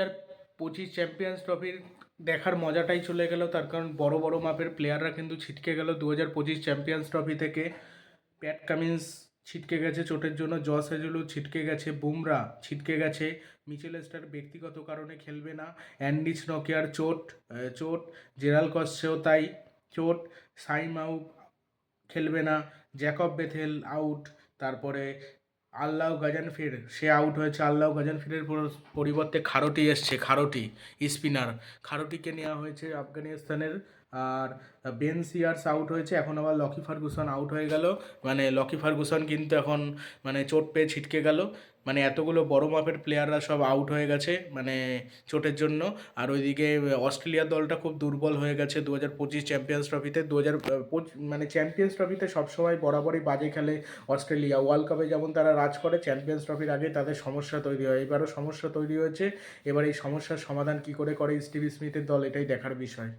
হাজার পঁচিশ চ্যাম্পিয়ন্স ট্রফির দেখার মজাটাই চলে গেল। তার কারণ বড় বড় মাপের প্লেয়াররা কিন্তু ছিটকে গেল দু হাজার পঁচিশ চ্যাম্পিয়ন্স ট্রফি থেকে। প্যাট কামিন্স ছিটকে গেছে চোটের জন্য, জস হেজলু ছিটকে গেছে, বুমরা ছিটকে গেছে। মিচেল স্টার ব্যক্তিগত কারণে খেলবে না। অ্যান্ডিচ নকিয়ার চোট চোট। জেরাল কসেও তাই চোট। সাইমাউ খেলবে না। জ্যাকব বেথেল আউট তারপরে আল্লাহ গাজানফির সে আউট হয়েছে। আল্লাহ গাজান ফিরের পরিবর্তে খারোটি এসছে, খারোটি, স্পিনার। খারোটিকে নেওয়া হয়েছে আফগানিস্তানের আর বেন সিয়ার্স আউট হয়েছে, এখন আবার লকি ফার্গুসন আউট হয়ে গেল। মানে লকি ফার্গুসন কিন্তু এখন মানে চোট পেয়ে ছিটকে গেল। মানে এতগুলো বড় মাপের প্লেয়াররা সব আউট হয়ে গেছে মানে চোটের জন্য। আর ওইদিকে অস্ট্রেলিয়ার দলটা খুব দুর্বল হয়ে গেছে দু হাজার পঁচিশ চ্যাম্পিয়ন্স ট্রফিতে দু হাজার মানে চ্যাম্পিয়ন্স ট্রফিতে সবসময় বরাবরই বাজে খেলে অস্ট্রেলিয়া ওয়ার্ল্ড কাপে যেমন তারা রাজ করে চ্যাম্পিয়ন্স ট্রফির আগে তাদের সমস্যা তৈরি হয়। এবারও সমস্যা তৈরি হয়েছে। এবার এই সমস্যার সমাধান কী করে করে স্টিভ স্মিথের দল, এটাই দেখার বিষয়।